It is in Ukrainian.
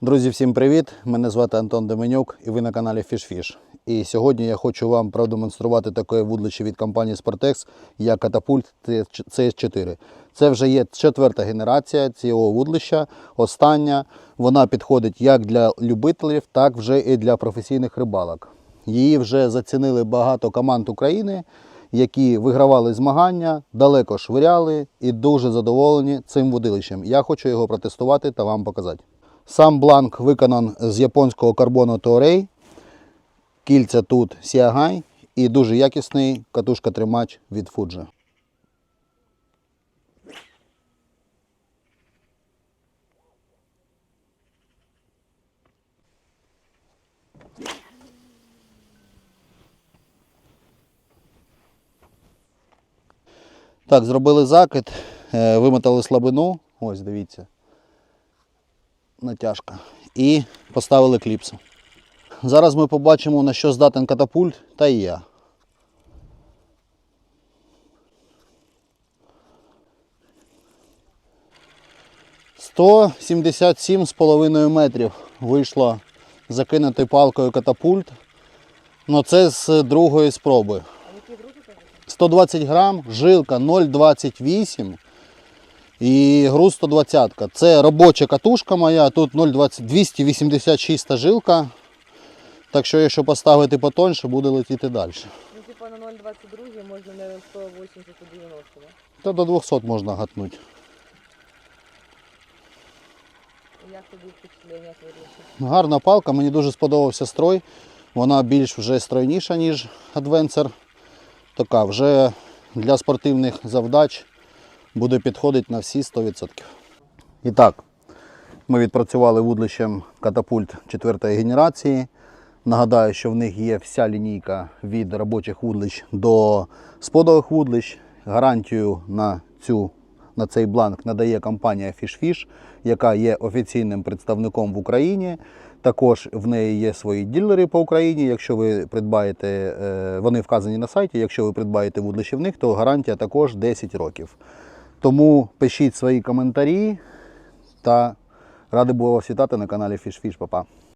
Друзі, всім привіт! Мене звати Антон Деменюк і ви на каналі FishFish. І сьогодні я хочу вам продемонструвати таке вудлище від компанії Sportex, як катапульт CS4. Це вже є четверта генерація цього вудлища, остання. Вона підходить як для любителів, так вже і для професійних рибалок. Її вже зацінили багато команд України, які вигравали змагання, далеко швиряли і дуже задоволені цим вудилищем. Я хочу його протестувати та вам показати. Сам бланк виконан з японського карбону Toray. Кільця тут Сіагай і дуже якісний катушка-тримач від Fuji. Так, зробили закид, е, вимотали слабину. Ось, дивіться. Натяжка. І поставили кліпсу. Зараз ми побачимо, на що здатен катапульт та і я. Сто сімдесят сім з половиною метрів вийшло закинути палкою катапульт. Ну це з другої спроби. 120 грам, жилка 0,28 і груз 120. Це робоча катушка моя, тут 0,20 286 та жилка. Так що, якщо поставити потоньше, буде летіти далі. Ну, типа на 0,22 можна на 180 190, да? Та до 200 можна гатнути. Як тобі впечатлення від? Гарна палка, мені дуже сподобався строй. Вона більш вже стройніша, ніж Adventure. Така вже для спортивних завдач буде підходити на всі 100%. І так, ми відпрацювали вудлищем катапульт 4 генерації. Нагадаю, що в них є вся лінійка від робочих вудлищ до сподових вудлищ. Гарантію на, цю, на цей бланк надає компанія FishFish, яка є офіційним представником в Україні. Також в неї є свої ділери по Україні. Якщо ви придбаєте, е, вони вказані на сайті. Якщо ви придбаєте вудлище в них, то гарантія також 10 років. Тому пишіть свої коментарі та радий було вас вітати на каналі FishFish. Па-па.